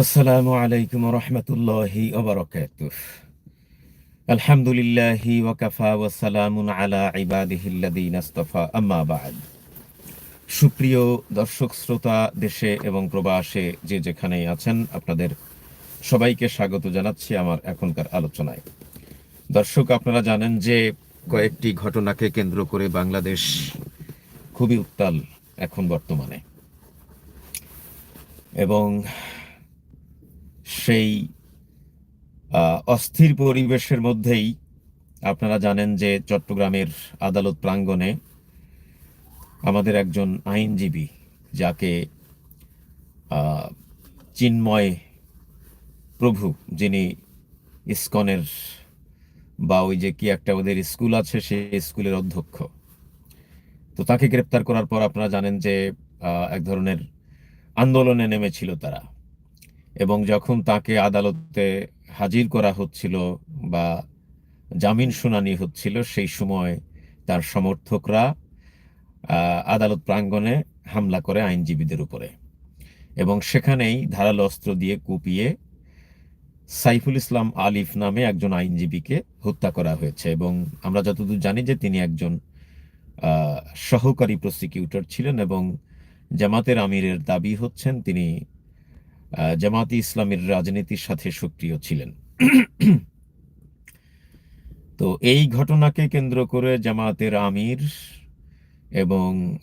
আসসালামু আলাইকুম রহমতুল্লাহি ওবরকাতুহ আলহামদুলিল্লাহি ওয়াকাফা ওয়াসালামুন আলা ইবাদিহিল্লাযীনা ইসতাফা আম্মা বা'দ। সুপ্রিয় দর্শক, শ্রোতা, দেশে এবং প্রবাসে যে যেখানেই আছেন, আপনাদের সবাইকে স্বাগত জানাচ্ছি আমার এখনকার আলোচনায়। দর্শক, আপনারা জানেন যে কয়েকটি ঘটনাকে কেন্দ্র করে বাংলাদেশ খুবই উত্তাল এখন বর্তমানে। এবং সেই অস্থির পরিবেশের মধ্যেই আপনারা জানেন যে চট্টগ্রামের আদালত প্রাঙ্গণে আমাদের একজন আইনজীবী যাকে চিন্ময় প্রভু, যিনি ইস্কনের বা ওই যে কি একটা ওদের স্কুল আছে সেই স্কুলের অধ্যক্ষ, তো তাকে গ্রেপ্তার করার পর আপনারা জানেন যে এক ধরনের আন্দোলনে নেমেছিল তারা। এবং যখন তাকে আদালতে হাজির করা হচ্ছিল বা জামিন শুনানি হচ্ছিল, সেই সময় তার সমর্থকরা আদালত প্রাঙ্গণে হামলা করে আইনজীবীদের উপরে। এবং সেখানেই ধারালো অস্ত্র দিয়ে কুপিয়ে সাইফুল ইসলাম আলিফ নামে একজন আইনজীবীকে হত্যা করা হয়েছে। এবং আমরা যতদূর জানি যে তিনি একজন সহকারী প্রসিকিউটর ছিলেন এবং জামাতের আমিরের দাবি হচ্ছেন তিনি জামাতি ইসলামের রাজনীতির সাথে সক্রিয় ছিলেন। তো এই ঘটনাকে কেন্দ্র করে জামাতের আমির এবং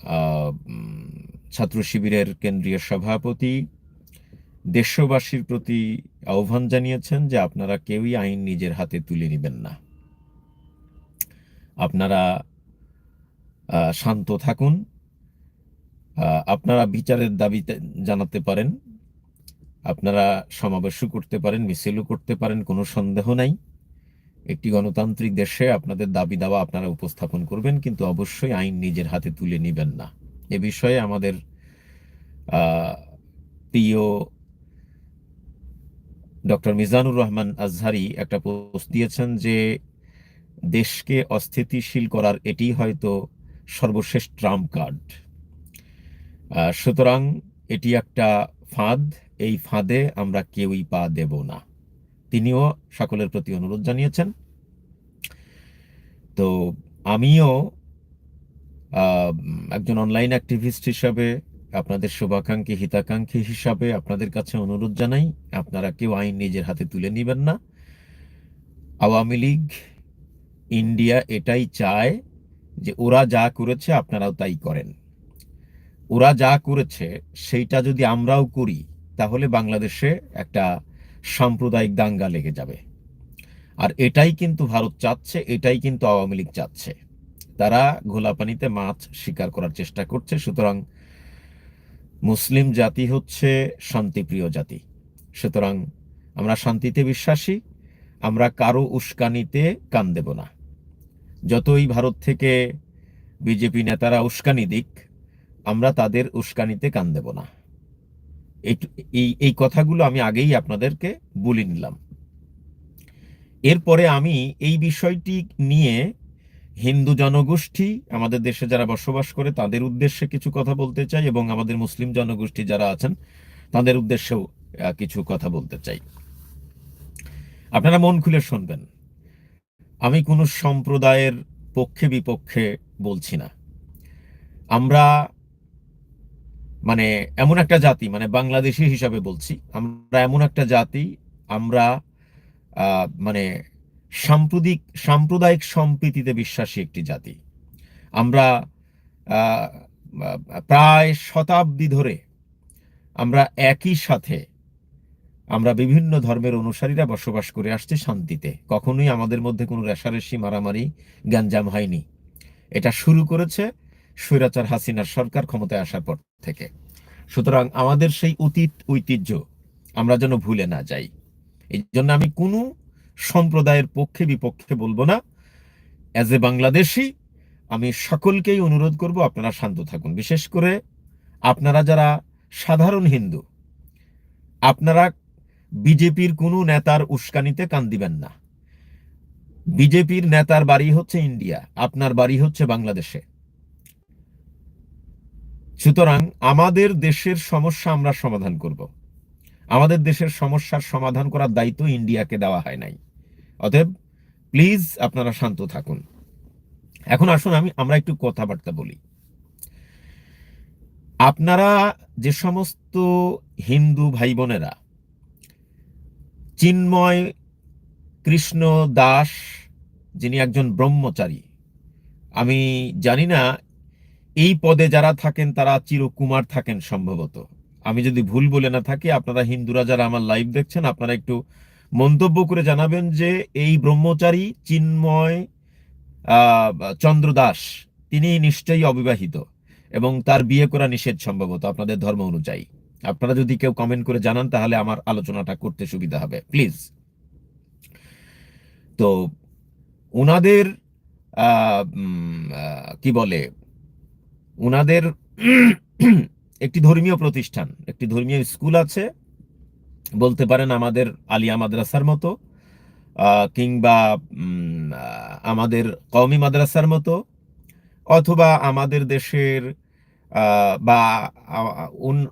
ছাত্র শিবিরের কেন্দ্রীয় সভাপতি দেশবাসীর প্রতি আহ্বান জানিয়েছেন যে আপনারা কেউই আইন নিজের হাতে তুলে নেবেন না। আপনারা শান্ত থাকুন। আপনারা বিচারের দাবি জানাতে পারেন। আপনারা সমাবেশও করতে পারেন, মিছিলও করতে পারেন, কোনো সন্দেহ নাই। একটি গণতান্ত্রিক দেশে আপনাদের দাবি দাওয়া আপনারা উপস্থাপন করবেন, কিন্তু অবশ্যই আইন নিজের হাতে তুলে নেবেন না। এ বিষয়ে আমাদের প্রিয় ডক্টর মিজানুর রহমান আজহারি একটা পোস্ট দিয়েছেন যে, দেশকে অস্থিতিশীল করার এটি হয়তো সর্বশেষ ট্রাম্প কার্ড। সুতরাং এটি একটা ফাঁদ এই ফাঁদে আমরা কেউই পা দেব না। তিনিও সকলের প্রতি অনুরোধ জানিয়েছেন। তো আমিও একজন অনলাইন অ্যাক্টিভিস্ট হিসাবে, আপনাদের শুভাকাঙ্ক্ষী, হিতাকাঙ্ক্ষী হিসাবে আপনাদের কাছে অনুরোধ জানাই, আপনারা কেউ আইন নিজের হাতে তুলে নেবেন না। আওয়ামী লীগ, ইন্ডিয়া এটাই চায় যে ওরা যা করেছে আপনারাও তাই করেন। ওরা যা করেছে, সেইটা যদি আমরাও করি তাহলে বাংলাদেশে একটা সাম্প্রদায়িক দাঙ্গা লেগে যাবে। আর এটাই কিন্তু ভারত চাচ্ছে, এটাই কিন্তু আওয়ামী লীগ চাচ্ছে। তারা ঘোলাপানিতে মাছ শিকার করার চেষ্টা করছে, সুতরাং মুসলিম জাতি হচ্ছে শান্তিপ্রিয় জাতি। সুতরাং আমরা শান্তিতে বিশ্বাসী, আমরা কারও উস্কানিতে কান দেব না। যতই ভারত থেকে বিজেপি নেতারা উস্কানি দিক, আমরা তাদের উস্কানিতে কান দেব না। এই- এই কথাগুলো আমি আগেই আপনাদেরকে বলে নিলাম। এরপরে আমি এই বিষয়টি নিয়ে হিন্দু জনগোষ্ঠী, আমাদের দেশে যারা বসবাস করে, তাদের উদ্দেশ্যে কিছু কথা বলতে চাই এবং আমাদের মুসলিম জনগোষ্ঠী যারা আছেন, তাদের উদ্দেশ্যেও কিছু কথা বলতে চাই। আপনারা মন খুলে শুনবেন। আমি কোনো সম্প্রদায়ের পক্ষে বিপক্ষে বলছি না। আমরা মানে এমন একটা জাতি মানে বাংলাদেশি হিসাবে বলছি, আমরা এমন একটা জাতি, আমরা মানে সাম্প্রদিক, সাম্প্রদায়িক সম্প্রীতিতে বিশ্বাসী একটি জাতি। আমরা প্রায় শতাব্দী ধরে আমরা একই সাথে, আমরা বিভিন্ন ধর্মের অনুসারীরা বসবাস করে আসছি শান্তিতে। কখনোই আমাদের মধ্যে কোনো রেশারেশি, মারামারি, গ্যাঞ্জাম হয়নি। এটা শুরু করেছে স্বৈরাচার হাসিনার সরকার ক্ষমতায় আসার পর থেকে। সুতরাং আমাদের সেই অতীত ঐতিহ্য আমরা যেন ভুলে না যাই। এই জন্য আমি কোনো সম্প্রদায়ের পক্ষে বিপক্ষে বলব না। অ্যাজ এ বাংলাদেশি, আমি সকলকেই অনুরোধ করব আপনারা শান্ত থাকুন। বিশেষ করে আপনারা যারা সাধারণ হিন্দু, আপনারা বিজেপির কোনো নেতার উস্কানিতে কান দিবেন না। বিজেপির নেতার বাড়ি হচ্ছে ইন্ডিয়া, আপনার বাড়ি হচ্ছে বাংলাদেশে। সুতরাং আমাদের দেশের সমস্যা আমরা সমাধান করব। আমাদের দেশের সমস্যার সমাধান করার দায়িত্ব ইন্ডিয়াকে দেওয়া হয় নাই। অতএব, প্লিজ আপনারা শান্ত থাকুন। এখন আসুন আমি, আমরা একটু কথাবার্তা বলি। আপনারা যে সমস্ত হিন্দু ভাই বোনেরা চিন্ময় কৃষ্ণ দাস, যিনি একজন ব্রহ্মচারী, আমি জানি না এই পদে যারা থাকেন, তারা চিরকুমার থাকেন সম্ভবত। আমি যদি ভুল বলে না থাকি, আপনারা হিন্দুরা যারা আমার লাইভ দেখছেন, আপনারা একটু মন্তব্য করে জানাবেন যে এই ব্রহ্মচারী চিন্ময় চন্দ্র দাস, তিনি নিশ্চয়ই অবিবাহিত এবং তার বিয়ে করা নিষেধ সম্ভবত আপনাদের ধর্ম অনুযায়ী। আপনারা যদি কেউ কমেন্ট করে জানান, তাহলে আমার আলোচনাটা করতে সুবিধা হবে প্লিজ তো ওনাদের কি বলে ওনাদের একটি ধর্মীয় প্রতিষ্ঠান, একটি ধর্মীয় স্কুল আছে, বলতে পারেন আমাদের আলিয়া মাদ্রাসার মতো কিংবা আমাদের কওমি মাদ্রাসার মতো, অথবা আমাদের দেশের বা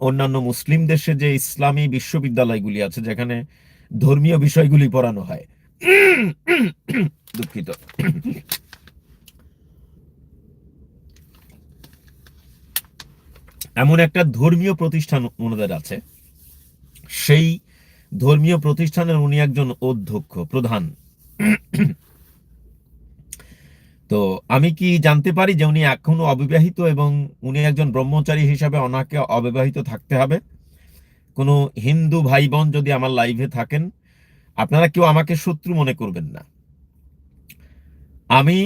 অন্যান্য মুসলিম দেশে যে ইসলামী বিশ্ববিদ্যালয়গুলি আছে, যেখানে ধর্মীয় বিষয়গুলি পড়ানো হয়। দুঃখিত। এমন একটা ধর্মীয় প্রতিষ্ঠান ওনাদের আছে। সেই ধর্মীয় প্রতিষ্ঠানের উনি একজন অধ্যক্ষ, প্রধান। তো আমি কি জানতে পারি যে উনি এখনও অবিবাহিত এবং উনি একজন ব্রহ্মচারী হিসাবে ওনাকে অবিবাহিত থাকতে হবে? কোনো হিন্দু ভাই বোন যদি আমার লাইভে থাকেন, আপনারা কেউ আমাকে শত্রু মনে করবেন না। আমি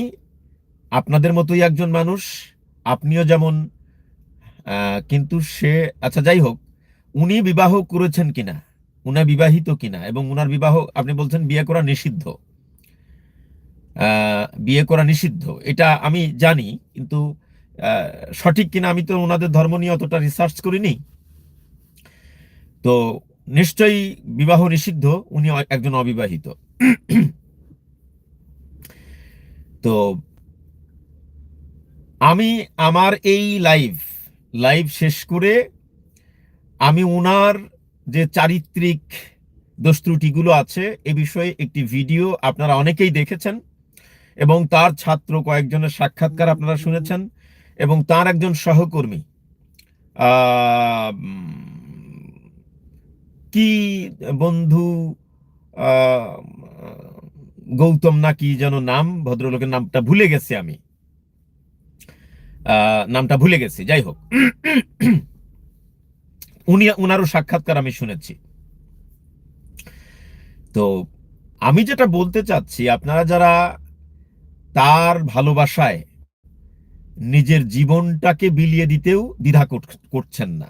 আপনাদের মতোই একজন মানুষ, আপনিও যেমন কিন্তু সে আচ্ছা যাই হোক, উনি বিবাহ করেছেন কিনা? উনি বিবাহিত কিনা? এবং উনার বিবাহ, আপনি বলছেন বিয়ে করা নিষিদ্ধ। বিয়ে করা নিষিদ্ধ। এটা আমি জানি, কিন্তু সঠিক কিনা আমি তো ওনাদের ধর্ম নিয়ে অতটা রিসার্চ করিনি। তো নিশ্চয়ই বিবাহ নিষিদ্ধ, উনি একজন অবিবাহিত। তো আমি, আমার এই লাইভ লাইভ শেষ করে আমি ওনার যে চারিত্রিক দোষ ত্রুটিগুলো আছে এ বিষয়ে একটি ভিডিও আপনারা অনেকেই দেখেছেন এবং তার ছাত্র কয়েকজনের সাক্ষাৎকার আপনারা শুনেছেন এবং তার একজন সহকর্মী কি বন্ধু গৌতম না কি যেন নাম, ভদ্রলোকের নামটা ভুলে গেছি আমি। নামটা ভুলে গেছি, যাই হোক। উনি, উনারও সাক্ষাৎকার আমি শুনেছি। তো আমি যেটা বলতে চাচ্ছি, আপনারা যারা তার ভালোবাসায় নিজের জীবনটাকে বিলিয়ে দিতেও দ্বিধা করছেন না।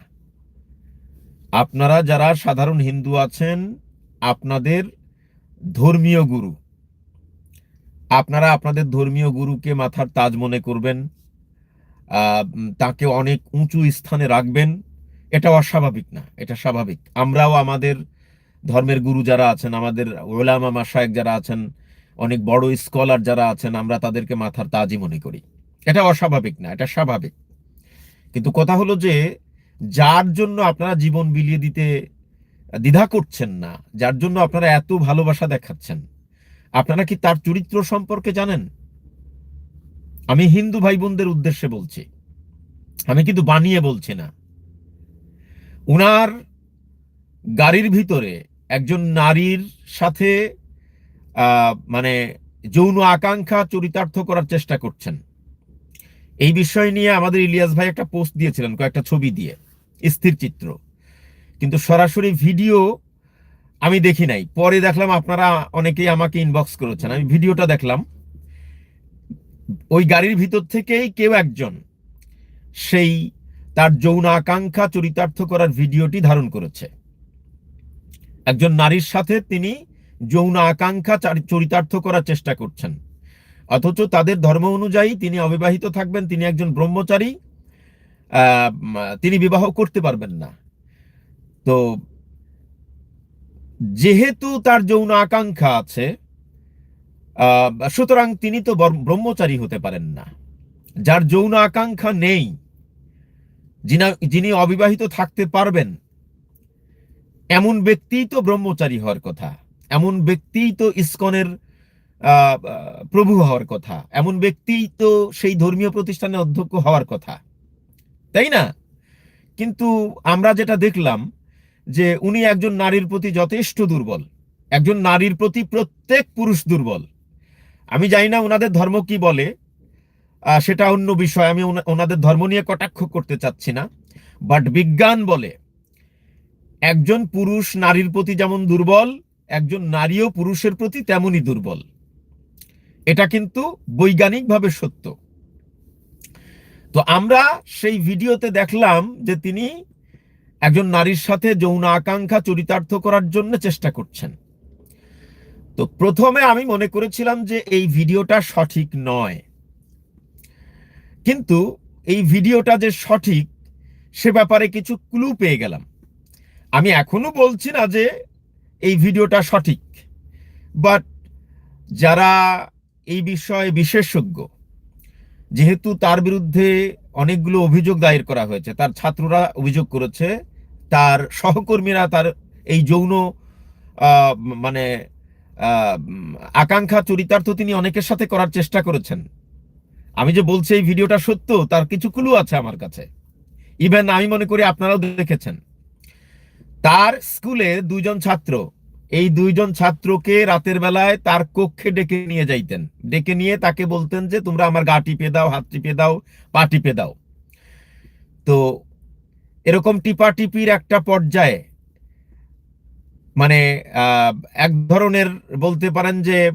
আপনারা যারা সাধারণ হিন্দু আছেন, আপনাদের ধর্মীয় গুরু, আপনারা আপনাদের ধর্মীয় গুরুকে মাথার তাজ মনে করবেন। তাকে অনেক উঁচু স্থানে রাখবেন। এটা অস্বাভাবিক না, এটা স্বাভাবিক। আমরাও আমাদের ধর্মের গুরু যারা আছেন, আমাদের ওলামা মাসায়েক যারা আছেন, অনেক বড় স্কলার যারা আছেন, আমরা তাদেরকে মাথার তাজই মনে করি। এটা অস্বাভাবিক না, এটা স্বাভাবিক। কিন্তু কথা হলো যে, যার জন্য আপনারা জীবন বিলিয়ে দিতে দ্বিধা করছেন না, যার জন্য আপনারা এত ভালোবাসা দেখাচ্ছেন, আপনারা কি তার চরিত্র সম্পর্কে জানেন? আমি হিন্দু ভাই বোনদের উদ্দেশ্যে বলছি। আমি কিন্তু বানিয়ে বলছি না। উনার গাড়ির ভিতরে একজন নারীর সাথে মানে যৌন আকাঙ্ক্ষা চরিতার্থ করার চেষ্টা করছেন। এই বিষয় নিয়ে আমাদের ইলিয়াস ভাই একটা পোস্ট দিয়েছিলেন, কয়েকটা ছবি দিয়ে, স্থির চিত্র। কিন্তু সরাসরি ভিডিও আমি দেখি নাই। পরে দেখলাম আপনারা অনেকেই আমাকে ইনবক্স করেছেন। আমি ভিডিওটা দেখলাম। ওই গাড়ির ভিতর থেকেই কেউ একজন সেই তার যৌন আকাঙ্ক্ষা চরিতার্থ করার ভিডিওটি ধারণ করেছে। একজন নারীর সাথে তিনি যৌন আকাঙ্ক্ষা চরিতার্থ করার চেষ্টা করছেন। অথচ তাদের ধর্ম অনুযায়ী তিনি অবিবাহিত থাকবেন, তিনি একজন ব্রহ্মচারী তিনি বিবাহ করতে পারবেন না। তো যেহেতু তার যৌন আকাঙ্ক্ষা আছে সুতরাং তিনি তো ব্রহ্মচারী হতে পারেন না। যার যৌন আকাঙ্ক্ষা নেই, যিনা অবিবাহিত থাকতে পারবেন, এমন ব্যক্তিই তো ব্রহ্মচারী হওয়ার কথা, এমন ব্যক্তিই তো ইস্কনের প্রভু হওয়ার কথা, এমন ব্যক্তিই তো সেই ধর্মীয় প্রতিষ্ঠানে অধ্যক্ষ হওয়ার কথা। তাই না? কিন্তু আমরা যেটা দেখলাম যে উনি একজন নারীর প্রতি যথেষ্ট দুর্বল, একজন নারীর প্রতি প্রত্যেক পুরুষ দুর্বল। আমি জানি না ওনাদের ধর্ম কি বলে সেটা অন্য বিষয়। আমি ওনা- ওনাদের ধর্ম নিয়ে কটাক্ষ করতে চাচ্ছি না। বাট বিজ্ঞান বলে, একজন পুরুষ নারীর প্রতি যেমন দুর্বল, একজন নারীও পুরুষের প্রতি তেমনই দুর্বল। এটা কিন্তু বৈজ্ঞানিকভাবে সত্য। তো আমরা সেই ভিডিওতে দেখলাম যে তিনি একজন নারীর সাথে যৌন আকাঙ্ক্ষা, চরিতার্থ করার জন্য চেষ্টা করছেন। তো প্রথমে আমি মনে করেছিলাম যে এই ভিডিওটা সঠিক নয়। কিন্তু এই ভিডিওটা যে সঠিক, সে ব্যাপারে কিছু ক্লু পেয়ে গেলাম। আমি এখনও বলছি না যে এই ভিডিওটা সঠিক বাট যারা এই বিষয়ে বিশেষজ্ঞ, যেহেতু তার বিরুদ্ধে অনেকগুলো অভিযোগ দায়ের করা হয়েছে, তার ছাত্ররা অভিযোগ করেছে, তার সহকর্মীরা তার এই যৌন মানে আকাঙ্ক্ষা, চরিতার্থ তিনি অনেকের সাথে করার চেষ্টা করেছেন। আমি যে বলছি এই ভিডিওটা সত্য, তার কিছু ক্লু আছে আমার কাছে। ইভেন আমি মনে করি আপনারাও দেখেছেন। তার স্কুলে দুইজন ছাত্র, এই দুইজন ছাত্রকে রাতের বেলায় তার কক্ষে ডেকে নিয়ে যাইতেন। ডেকে নিয়ে তাকে বলতেন যে, তোমরা আমার গা টিপে দাও, হাত টিপে দাও, পা টিপে দাও। তো এরকম টিপা টিপির একটা পর্যায়ে মানে এক ধরনের বলতে পারেন যে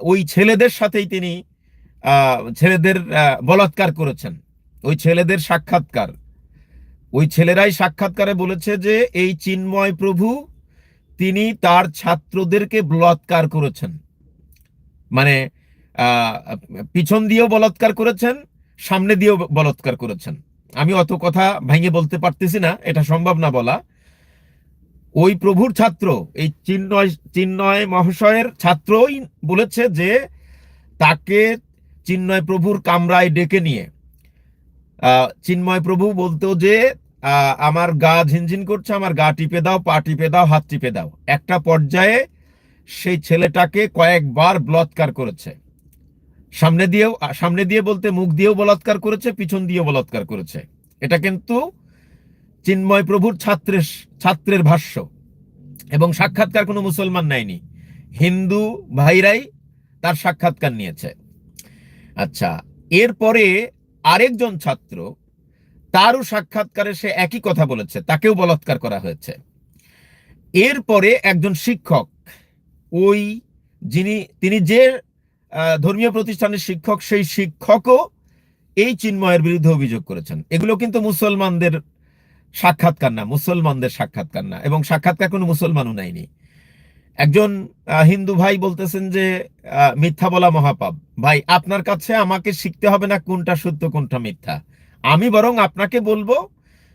ওই ছেলেদের সাথেই তিনি ছেলেদের বলাৎকার করেছেন। ওই ছেলেদের সাক্ষাৎকার। ওই ছেলেরাই সাক্ষাৎকারে বলেছে যে, এই চিন্ময় প্রভু তিনি তার ছাত্রদেরকে বলাৎকার করেছেন। মানে পিছন দিয়েও বলাৎকার করেছেন, সামনে দিয়েও বলাৎকার করেছেন। আমি অত কথা ভেঙে বলতে পারতেছি না, এটা সম্ভব না বলা। ওই প্রভুর ছাত্র, এই চিন্ময় চিন্ময় মহাশয়ের ছাত্রই বলেছে যে তাকে চিন্ময় প্রভুর কামরায় ডেকে নিয়ে। চিন্ময় প্রভু বলতো যে আমার গা ঝিনঝিন করছে, আমার গা টিপে দাও, পা টিপে দাও, হাত টিপে দাও। একটা পর্যায়ে সেই ছেলেটাকে কয়েকবার বলাৎকার করেছে। সামনে দিয়েও, সামনে দিয়ে বলতে মুখ দিয়েও বলাৎকার করেছে, পিছন দিয়েও বলাৎকার করেছে। এটা কিন্তু চিন্ময় প্রভুর ছাত্রের ছাত্রের ভাষ্য। এবং সাক্ষাৎকার কোনো মুসলমান নেয়নি। হিন্দু ভাইরাই তার সাক্ষাৎকার নিয়েছে। আচ্ছা এরপরে আরেকজন ছাত্র তারও সাক্ষাৎকারে সে একই কথা বলেছে, তাকেও বলাৎকার করা হয়েছে। এরপরে একজন শিক্ষক, ওই যিনি, তিনি যে ধর্মীয় প্রতিষ্ঠানের শিক্ষক, সেই শিক্ষকও এই চিন্ময়ের বিরুদ্ধে অভিযোগ করেছেন। এগুলো কিন্তু মুসলমানদের সাক্ষাৎকার না, মুসলমানদের সাক্ষাৎকার না। এবং সাক্ষাৎকার কোনো মুসলমানও নেয়নি। একজন হিন্দু ভাই বলতেছেন যে মিথ্যা বলা মহাপাপ। ভাই, আপনার কাছে আমাকে শিখতে হবে না কোনটা সত্য, কোনটা মিথ্যা। আমি বরং আপনাকে বলব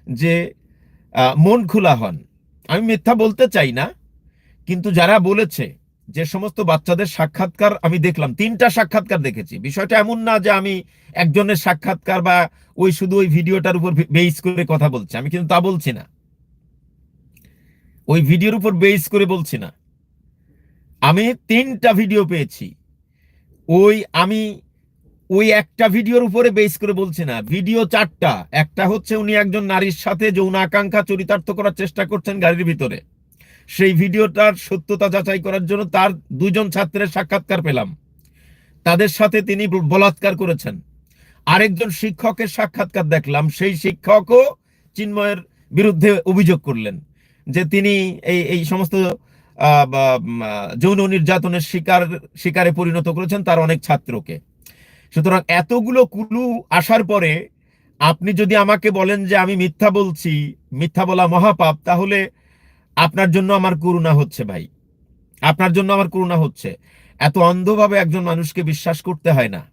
যে মন খোলা হন। আমি মিথ্যা বলতে চাই না, কিন্তু যারা বলেছে যে সমস্ত বাচ্চাদের সাক্ষাৎকার আমি দেখলাম, তিনটা সাক্ষাৎকার দেখেছি। বিষয়টা এমন না যে আমি একজনের সাক্ষাৎকার বা ওই শুধু ওই ভিডিওটার উপর বেস করে কথা বলছি, আমি কিন্তু তা বলছি না। ওই ভিডিওর উপর বেস করে বলছি না। আমি তিনটা ভিডিও পেয়েছি। ওই আমি ওই একটা ভিডিওর উপরে বেস করে বলছি না ভিডিও চারটা। একটা হচ্ছে উনি একজন নারীর সাথে যৌন আকাঙ্ক্ষা, চরিতার্থ করার চেষ্টা করছেন গাড়ির ভিতরে। সেই ভিডিওটার সত্যতা যাচাই করার জন্য তার দুজন ছাত্রের সাক্ষাৎকার পেলাম। তাদের সাথে তিনি বলাৎকার করেছেন। আরেকজন শিক্ষকের সাক্ষাৎকার দেখলাম, সেই শিক্ষকও চিন্ময়ের বিরুদ্ধে অভিযোগ করলেন যে তিনি এই এই সমস্ত যৌন নির্যাতনের শিকার, শিকারে পরিণত করেছেন তার অনেক ছাত্রকে। সুতরাং এতগুলো কুলু আসার পরে আপনি যদি আমাকে বলেন যে আমি মিথ্যা বলছি, মিথ্যা বলা মহাপাপ, তাহলে আপনার জন্য আমার করুণা হচ্ছে ভাই। আপনার জন্য আমার করুণা হচ্ছে। এত অন্ধভাবে একজন মানুষকে বিশ্বাস করতে হয় না।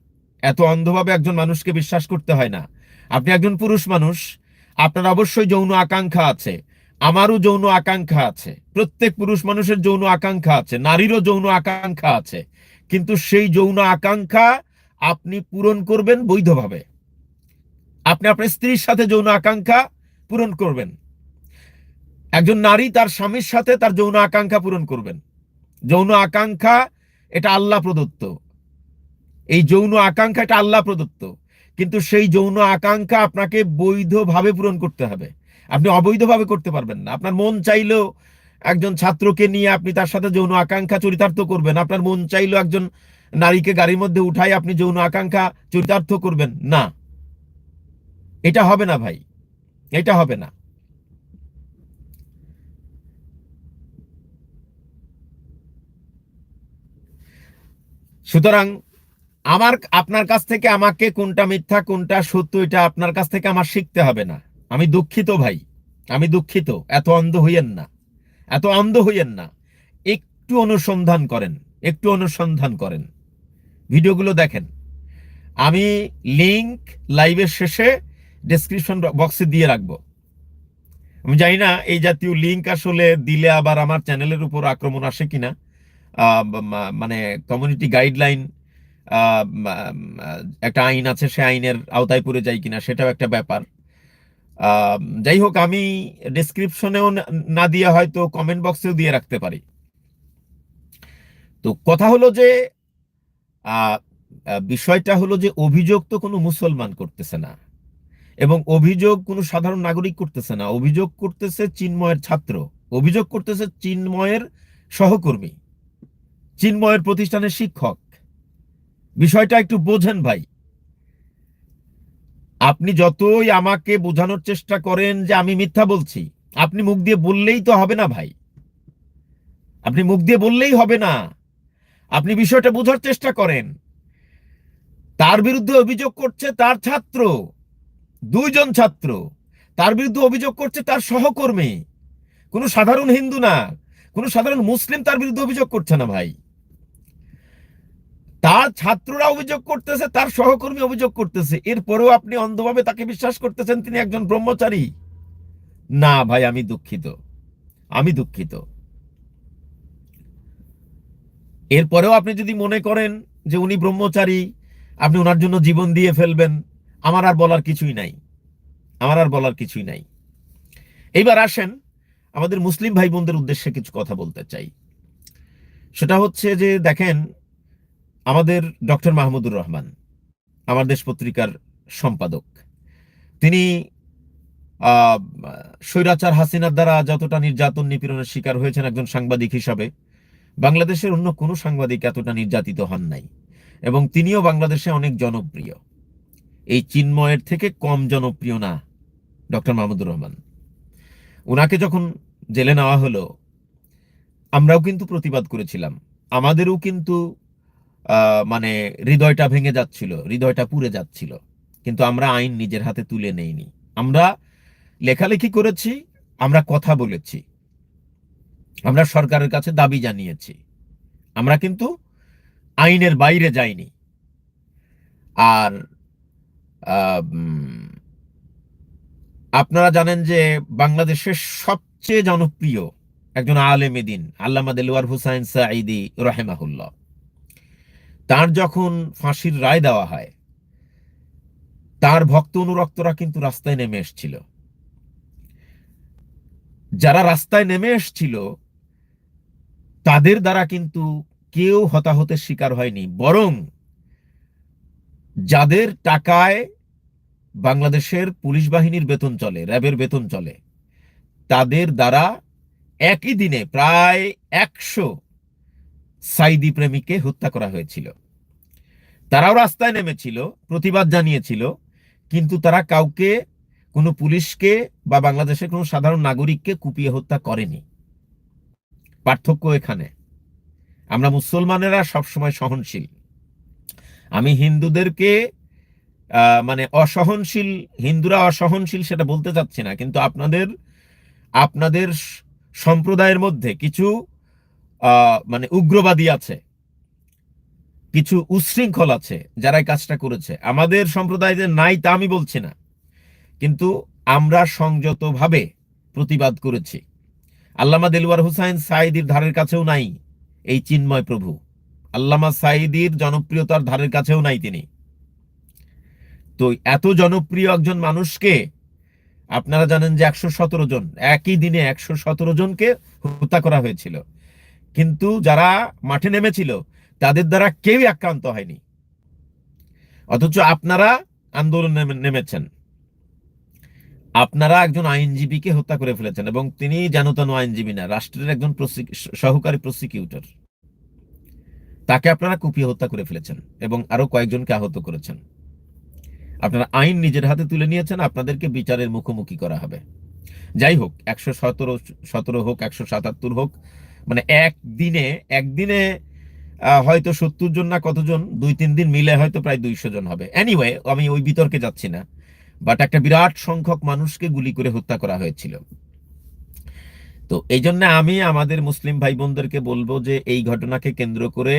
এত অন্ধভাবে একজন মানুষকে বিশ্বাস করতে হয় না। আপনি একজন পুরুষ মানুষ, আপনার অবশ্যই যৌন আকাঙ্ক্ষা আছে। আমারও যৌন আকাঙ্ক্ষা আছে। প্রত্যেক পুরুষ মানুষের যৌন আকাঙ্ক্ষা আছে, নারীরও যৌন আকাঙ্ক্ষা আছে। কিন্তু সেই যৌন আকাঙ্ক্ষা আপনি পূরণ করবেন বৈধভাবে। আপনি আপনার স্ত্রীর সাথে যৌন আকাঙ্ক্ষা পূরণ করবেন। একজন নারী তার স্বামীর সাথে তার যৌন আকাঙ্ক্ষা পূরণ করবেন। যৌন আকাঙ্ক্ষা, এটা আল্লাহ প্রদত্ত। এই যৌন আকাঙ্ক্ষা, এটা আল্লাহ প্রদত্ত। কিন্তু সেই যৌন আকাঙ্ক্ষা আপনাকে বৈধভাবে পূরণ করতে হবে। আপনি অবৈধভাবে করতে পারবেন না। আপনার মন চাইলেও একজন ছাত্রকে নিয়ে আপনি তার সাথে যৌন আকাঙ্ক্ষা চরিতার্থ করবেন। আপনার মন চাইলেও একজন নারীকে গাড়ির মধ্যে উঠাই আপনি যৌন আকাঙ্ক্ষা চরিতার্থ করবেন না। এটা হবে না ভাই। এটা হবে না। সুতরাং আমার, আপনার কাছ থেকে আমাকে কোনটা মিথ্যা, কোনটা সত্য, এটা আপনার কাছ থেকে আমার শিখতে হবে না। আমি দুঃখিত ভাই, আমি দুঃখিত, এত অন্ধ হইয়েন না, এত অন্ধ হইয়েন না। একটু অনুসন্ধান করেন, একটু অনুসন্ধান করেন। ভিডিওগুলো দেখেন। আমি লিংক লাইভের শেষে ডেসক্রিপশন বক্সে দিয়ে রাখব। আমি জানি না এই জাতীয় লিংক আসলে দিলে আবার আমার চ্যানেলের উপর আক্রমণ আসে কিনা। মানে কমিউনিটি গাইডলাইন একটা আইন আছে, সে আইনের আওতায় পড়ে যায় কিনা সেটাও একটা ব্যাপার। যাই হোক, আমি ডেসক্রিপশনেও না দিয়ে হয়তো কমেন্ট বক্সেও দিয়ে রাখতে পারি। তো কথা হলো যে বিষয়টা হলো যে অভিযোগ তো কোনো মুসলমান করতেছে না এবং অভিযোগ কোনো সাধারণ নাগরিক করতেছে না। অভিযোগ করতেছে চিন্ময়ের ছাত্র, অভিযোগ করতেছে চিন্ময়ের সহকর্মী। চিন্ময়ের প্রতিষ্ঠানের শিক্ষক। বিষয়টা একটু বোঝেন ভাই। আপনি যতই আমাকে বোঝানোর চেষ্টা করেন যে আমি মিথ্যা বলছি, আপনি মুখ দিয়ে বললেই তো হবে না ভাই। আপনি মুখ দিয়ে বললেই হবে না। আপনি বিষয়টা বোঝার চেষ্টা করেন। তার বিরুদ্ধে অভিযোগ করছে তার ছাত্র, দুইজন ছাত্র। তার বিরুদ্ধে অভিযোগ করছে তার সহকর্মী। কোনো সাধারণ হিন্দু না। কোনো সাধারণ মুসলিম তার বিরুদ্ধে অভিযোগ করছে না ভাই। তার ছাত্ররা অভিযোগ করতেছে, তার সহকর্মী অভিযোগ করতেছে। এরপরেও আপনি অন্ধভাবে তাকে বিশ্বাস করতেছেন তিনি একজন ব্রহ্মচারী? না ভাই, আমি দুঃখিত। আমি দুঃখিত। এরপরেও আপনি যদি মনে করেন যে উনি ব্রহ্মচারী, আপনি ওনার জন্য জীবন দিয়ে ফেলবেন, আমার আর বলার কিছুই নাই। আমার আর বলার কিছুই নাই। এইবার আসেন আমাদের মুসলিম ভাই বোনদের উদ্দেশ্যে কিছু কথা বলতে চাই। সেটা হচ্ছে যে, দেখেন, আমাদের ডক্টর মাহমুদুর রহমান, আমার দেশ পত্রিকার সম্পাদক। তিনি স্বৈরাচার হাসিনার দ্বারা যতটা নির্যাতন নিপীড়নের শিকার হয়েছেন একজন সাংবাদিক হিসাবে, বাংলাদেশের অন্য কোনো সাংবাদিক এতটা নির্যাতিত হন নাই। এবং তিনিও বাংলাদেশে অনেক জনপ্রিয়। এই চিন্ময়ের থেকে কম জনপ্রিয় না ডক্টর মাহমুদুর রহমান। ওনাকে যখন জেলে নেওয়া হলো, আমরাও কিন্তু প্রতিবাদ করেছিলাম। আমাদেরও কিন্তু মানে হৃদয়টা ভেঙে যাচ্ছিল, হৃদয়টা পুড়ে যাচ্ছিল। কিন্তু আমরা আইন নিজের হাতে তুলে নেইনি। আমরা লেখালেখি করেছি, আমরা কথা বলেছি। আমরা সরকারের কাছে দাবি জানিয়েছি। আমরা কিন্তু আইনের বাইরে যাইনি। আর আপনারা জানেন যে বাংলাদেশের সবচেয়ে জনপ্রিয় একজন আলেম দিন, আল্লামা দেলোয়ার হুসাইন সাঈদি রহেমাহুল্লাহ। তার যখন ফাঁসির রায় দেওয়া হয়, তার ভক্ত অনুরক্তরা কিন্তু রাস্তায় নেমে এসছিল। যারা রাস্তায় নেমে এসছিল, তাদের দ্বারা কিন্তু কেউ হতাহতের শিকার হয়নি, বরং যাদের টাকায় বাংলাদেশের পুলিশ বাহিনীর বেতন চলে, র্যাবের বেতন চলে। তাদের দ্বারা একই দিনে প্রায় একশো সাইদি প্রেমিককে হত্যা করা হয়েছিল। তারাও রাস্তায় নেমেছিল, প্রতিবাদ জানিয়েছিল, কিন্তু তারা কাউকে, কোনো পুলিশকে বা বাংলাদেশের কোনো সাধারণ নাগরিককে কুপিয়ে হত্যা করেনি। পার্থক্য এখানে। আমরা মুসলমানেরা সবসময় সহনশীল। আমি হিন্দুদেরকে মানে অসহনশীল, হিন্দুরা অসহনশীল সেটা বলতে চাচ্ছি না, কিন্তু আপনাদের আপনাদের সম্প্রদায়ের মধ্যে কিছু মানে উগ্রবাদী আছে, কিছু উচ্ছৃঙ্খল আছে যারা কাজটা করেছে। আমাদের সম্প্রদায় যে নাই তা আমি বলছি না, কিন্তু আমরা সংযতভাবে প্রতিবাদ করেছি। আল্লামা দেলওয়ার হুসাইন সাইদির ধারের কাছেও নাই এই চিন্ময় প্রভু। আল্লামা সাইদির জনপ্রিয়তার ধারের কাছেও নাই তিনি। তো এত জনপ্রিয় একজন মানুষকে, আপনারা জানেন যে একশো সতেরো জন, একই দিনে একশো সতেরো জনকে হত্যা করা হয়েছিল। কিন্তু যারা মাঠে নেমেছিল, তাদের দ্বারা কেউই আক্রান্ত হয়নি। অথচ আপনারা আন্দোলন নেমেছেন। আপনারা একজন আইনজীবীকে হত্যা করে ফেলেছেন এবং তিনি জানতেন আইনজীবী না, রাষ্ট্রের একজন সহকারী প্রসিকিউটর। তাকে আপনারা কুপিয়ে হত্যা করে ফেলেছেন এবং আরও কয়েকজনকে আহত করেছেন। আপনারা আইন নিজের হাতে তুলে নিয়েছেন, আপনাদেরকে বিচারের মুখোমুখি করা হবে। যাই হোক, একশো সতেরো সতেরো হোক, একশো সাতাত্তর হোক মানে একদিনে একদিনে হয়তো সত্তর জন না কতজন, দুই তিন দিন মিলে হয়তো প্রায় দুইশো জন হবে। এনিওয়ে আমি ওই বিতর্কে যাচ্ছি না। বাট একটা বিরাট সংখ্যক মানুষকে গুলি করে হত্যা করা হয়েছিল। তো এই জন্য আমি আমাদের মুসলিম ভাই বোনদেরকে বলব যে, এই ঘটনাকে কেন্দ্র করে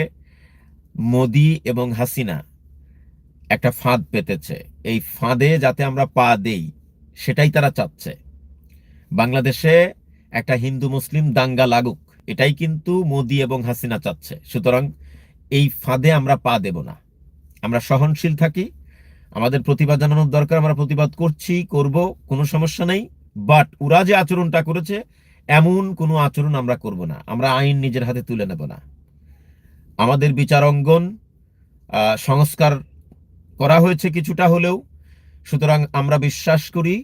মোদি এবং হাসিনা একটা ফাঁদ পেতেছে। এই ফাঁদে যাতে আমরা পা দেই, সেটাই তারা চাচ্ছে। বাংলাদেশে একটা হিন্দু মুসলিম দাঙ্গা লাগুক, এটাই কিন্তু মোদি এবং হাসিনা চাচ্ছে। সুতরাং এই ফাঁদে আমরা পা দেব না। আমরা সহনশীল থাকি, আমাদের প্রতিবাদ জানানোর দরকার, আমরা প্রতিবাদ করছি, করব, কোনো সমস্যা নেই। বাট ওরা যে আচরণটা করেছে, এমন কোনো আচরণ আমরা করব না। আমরা আইন নিজের হাতে তুলে নেব না। আমাদের বিচার অঙ্গন সংস্কার করা হয়েছে কিছুটা হলেও, সুতরাং আমরা বিশ্বাস করি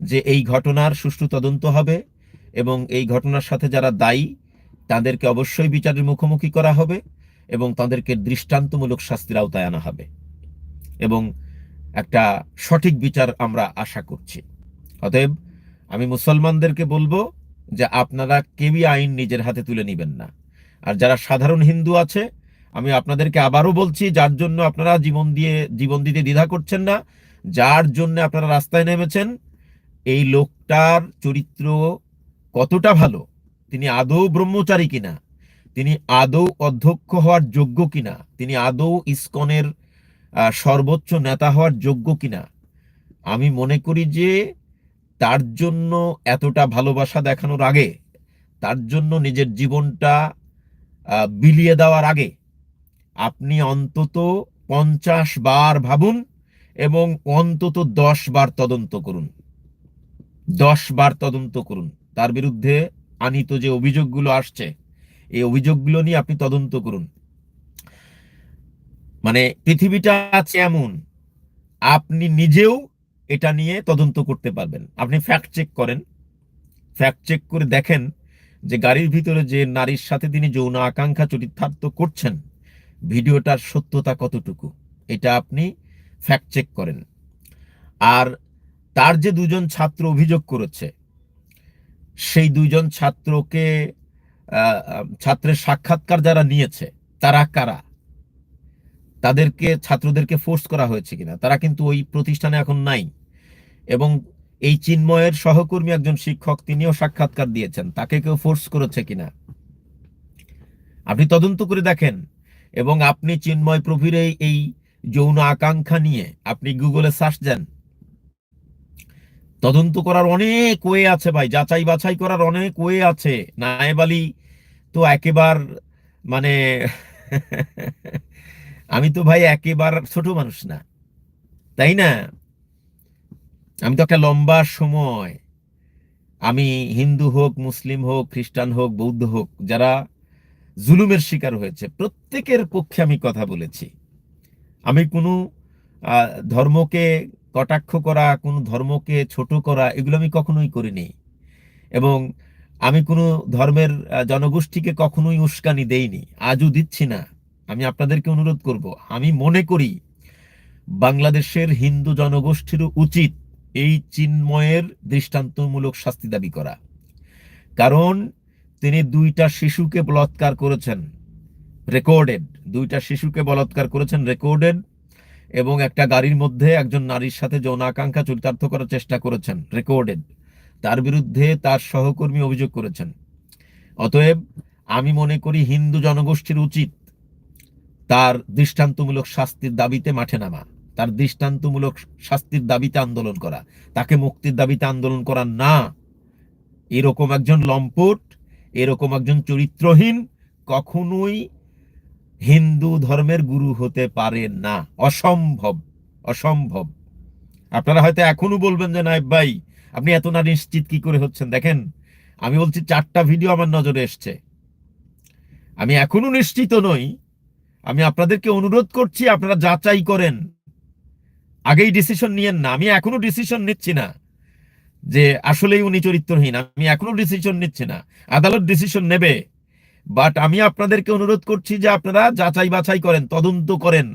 যে এই ঘটনার সুষ্ঠু তদন্ত হবে এবং এই ঘটনার সাথে যারা দায়ী, তাদেরকে অবশ্যই বিচারের মুখোমুখি করা হবে এবং তাদেরকে দৃষ্টান্তমূলক শাস্তির আওতায় আনা হবে এবং একটা সঠিক বিচার আমরা আশা করছি। অতএব আমি মুসলমানদেরকে বলব যে আপনারা কেউই আইন নিজের হাতে তুলে নেবেন না। আর যারা সাধারণ হিন্দু আছে আমি আপনাদেরকে আবারও বলছি, যার জন্য আপনারা জীবন দিয়ে, জীবন দিতে দ্বিধা করছেন না, যার জন্য আপনারা রাস্তায় নেমেছেন, এই লোকটার চরিত্র কতটা ভালো? তিনি আদৌ ব্রহ্মচারী কিনা? তিনি আদৌ অধ্যক্ষ হওয়ার যোগ্য কিনা? তিনি আদৌ ইস্কনের সর্বোচ্চ নেতা হওয়ার যোগ্য কিনা? আমি মনে করি যে তার জন্য এতটা ভালোবাসা দেখানোর আগে, তার জন্য নিজের জীবনটা বিলিয়ে দেওয়ার আগে আপনি অন্তত পঞ্চাশ বার ভাবুন এবং অন্তত দশ বার তদন্ত করুন। দশ বার তদন্ত করুন। তার বিরুদ্ধে আনিত যে অভিযোগগুলো আসছে, এই অভিযোগগুলো নিয়ে আপনি তদন্ত করুন। মানে পৃথিবীটা আছে এমন, আপনি নিজেও এটা নিয়ে তদন্ত করতে পারবেন। আপনি ফ্যাক্ট চেক করেন। ফ্যাক্ট চেক করে দেখেন যে গাড়ির ভিতরে যে নারীর সাথে তিনি যৌন আকাঙ্ক্ষা চরিতার্থ করছেন ভিডিওটার সত্যতা কতটুকু? এটা আপনি ফ্যাক্ট চেক করেন। আর তার যে দুজন ছাত্র অভিযোগ করেছে, সেই দুইজন ছাত্রকে ছাত্রের সাক্ষাৎকার যারা নিয়েছে, তারা কারা? তাদেরকে, ছাত্রদেরকে ফোর্স করা হয়েছে কিনা? তারা কিন্তু ওই প্রতিষ্ঠানে এখন নাই। এবং এই চিন্ময়ের সহকর্মী একজন শিক্ষক, তিনিও সাক্ষাৎকার দিয়েছেন। তাকে কেউ ফোর্স করেছে কিনা? আপনি তদন্ত করে দেখেন। এবং আপনি চিন্ময় প্রভুর এই যৌন আকাঙ্ক্ষা নিয়ে আপনি গুগলে সার্চ দেন। তদন্ত করার অনেক ওয়ে আছে ভাই, যাচাই বাছাই করার অনেক ওয়ে আছে। নায়েব আলী তো একেবার মানে আমি তো ভাই একেবার ছোট মানুষ না, তাই না? আমি তো একটা লম্বা সময়, আমি হিন্দু হোক, মুসলিম হোক, খ্রিস্টান হোক, বৌদ্ধ হোক, যারা জুলুমের শিকার হয়েছে। প্রত্যেকের পক্ষে আমি কথা বলেছি। আমি কোনো ধর্মকে কটাক্ষ করা, কোনো ধর্মকে ছোট করা, এগুলো আমি কখনোই করিনি। এবং আমি কোনো ধর্মের জনগোষ্ঠীকে কখনোই উস্কানি দেইনি। আজও দিচ্ছি না। আমি আপনাদেরকে অনুরোধ করব। আমি মনে করি, বাংলাদেশের হিন্দু জনগোষ্ঠীর উচিত এই চিন্ময়ের দৃষ্টান্তমূলক শাস্তি দাবি করা। কারণ তিনি দুইটা শিশুকে বলাৎকার করেছেন। রেকর্ডেড দুইটা শিশুকে বলাৎকার করেছেন রেকর্ডেড এবং একটা গাড়ির মধ্যে একজন নারীর সাথে যৌন আকাঙ্ক্ষা চরিতার্থ করার চেষ্টা করেছেন রেকর্ডেড তার বিরুদ্ধে তার সহকর্মী অভিযোগ করেছেন। অতএব, আমি মনে করি হিন্দু জনগোষ্ঠীর উচিত তার দৃষ্টান্তমূলক শাস্তির দাবিতে মাঠে নামা, তার দৃষ্টান্তমূলক শাস্তির দাবিতে আন্দোলন করা। তাকে মুক্তির দাবিতে আন্দোলন করা না। এরকম একজন লম্পট এরকম একজন চরিত্রহীন কখনোই হিন্দু ধর্মের গুরু হতে পারে না। অসম্ভব অসম্ভব। আপনারা হয়তো এখনও বলবেন যে নাইব ভাই, আপনি এত না নিশ্চিত কি করে হচ্ছেন? দেখেন, আমি বলছি চারটা ভিডিও আমার নজরে এসছে। আমি এখনও নিশ্চিত নই। আমি আপনাদেরকে অনুরোধ করছি, আপনারা যাচাই করেন। আগেই ডিসিশন নিয়েন না। আমি এখনও ডিসিশন নিচ্ছি না। যে আসলেই উনি চরিত্রহীন, আমি এখনও ডিসিশন নিচ্ছি না। আদালত ডিসিশন নেবে। বাট আমি আপনাদেরকে অনুরোধ করছি যে আপনারা যাচাই বাছাই করেন, তদন্ত করেন।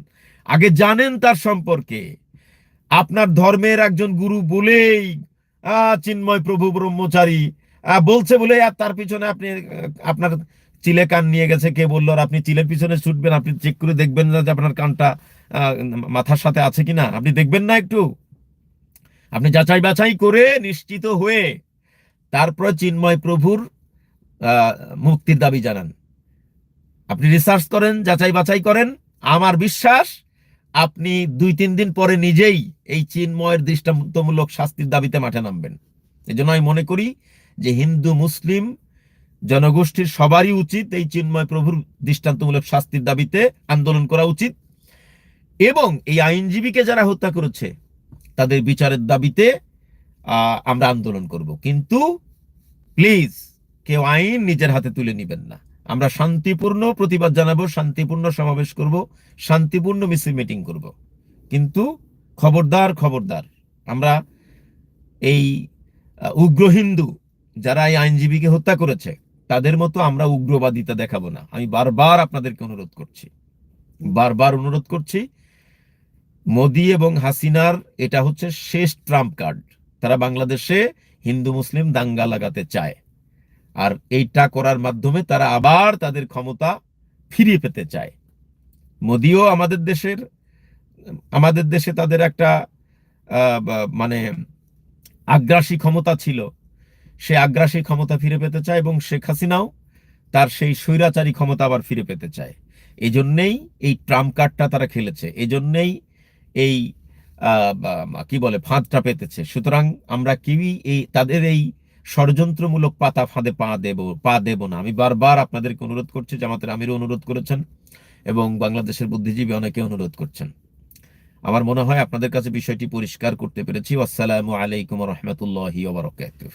আগে জানেন তার সম্পর্কে। আপনার ধর্মের একজন গুরু বলেই চিন্ময় প্রভু ব্রহ্মচারী। বলছে বলে, আর তার পিছনে আপনি আপনার চিলে কান নিয়ে গেছে, কে বলল? আর আপনি চিলের পিছনে ছুটবেন, আপনি চেক করে দেখবেন না যে আপনার কানটা মাথার সাথে আছে কিনা। আপনি দেখবেন না একটু? আপনি যাচাই বাছাই করে নিশ্চিত হয়ে তারপরে চিন্ময় প্রভুর মুক্তির দাবি জানান। আপনি রিসার্চ করেন, যাচাই বাছাই করেন। আমার বিশ্বাস, আপনি দুই তিন দিন পরে নিজেই এই চিন্ময়ের দৃষ্টান্তমূলক শাস্তির দাবিতে মাঠে নামবেন। এই জন্য আমি মনে করি যে হিন্দু, মুসলিম জনগোষ্ঠীর সবারই উচিত এই চিন্ময় প্রভুর দৃষ্টান্তমূলক শাস্তির দাবিতে আন্দোলন করা উচিত। এবং এই আইনজীবীকে যারা হত্যা করেছে তাদের বিচারের দাবিতে আমরা আন্দোলন করব। কিন্তু প্লিজ কেউ আইন নিজের হাতে তুলে নেবেন না। আমরা শান্তিপূর্ণ প্রতিবাদ জানাব, শান্তিপূর্ণ সমাবেশ করব, শান্তিপূর্ণ মিছিল মিটিং করব। কিন্তু খবরদার খবরদার, আমরা এই উগ্র হিন্দু যারা এই আইনজীবীকে হত্যা করেছে, তাদের মতো আমরা উগ্রবাদিতা দেখাবো না। আমি বারবার আপনাদেরকে অনুরোধ করছি। বারবার অনুরোধ করছি মোদি এবং হাসিনার এটা হচ্ছে শেষ ট্রাম্প কার্ড। তারা বাংলাদেশে হিন্দু, মুসলিম দাঙ্গা লাগাতে চায়। আর এইটা করার মাধ্যমে তারা আবার তাদের ক্ষমতা ফিরিয়ে পেতে চায়। মোদিও আমাদের দেশের, আমাদের দেশে তাদের একটা মানে আগ্রাসী ক্ষমতা ছিল। সে আগ্রাসী ক্ষমতা ফিরে পেতে চায় এবং শেখ হাসিনাও তার সেই স্বৈরাচারী ক্ষমতা আবার ফিরে পেতে চায়। এই জন্যেই এই ট্রাম্প কার্ডটা তারা খেলেছে। এই জন্যেই এই কি বলে, ফাঁদটা পেতেছে। সুতরাং আমরা কেউই এই, তাদের এই ষড়যন্ত্রমূলক পাতা ফাঁদে পা দেব পা দেব না। আমি বারবার আপনাদেরকে অনুরোধ করছি, জামাতের আমিরও অনুরোধ করেছেন এবং বাংলাদেশের বুদ্ধিজীবী অনেকে অনুরোধ করছেন। আমার মনে হয় আপনাদের কাছে বিষয়টি পরিষ্কার করতে পেরেছি। আসসালামু আলাইকুম রহমতুল্লাহি ওবরাকাতুহ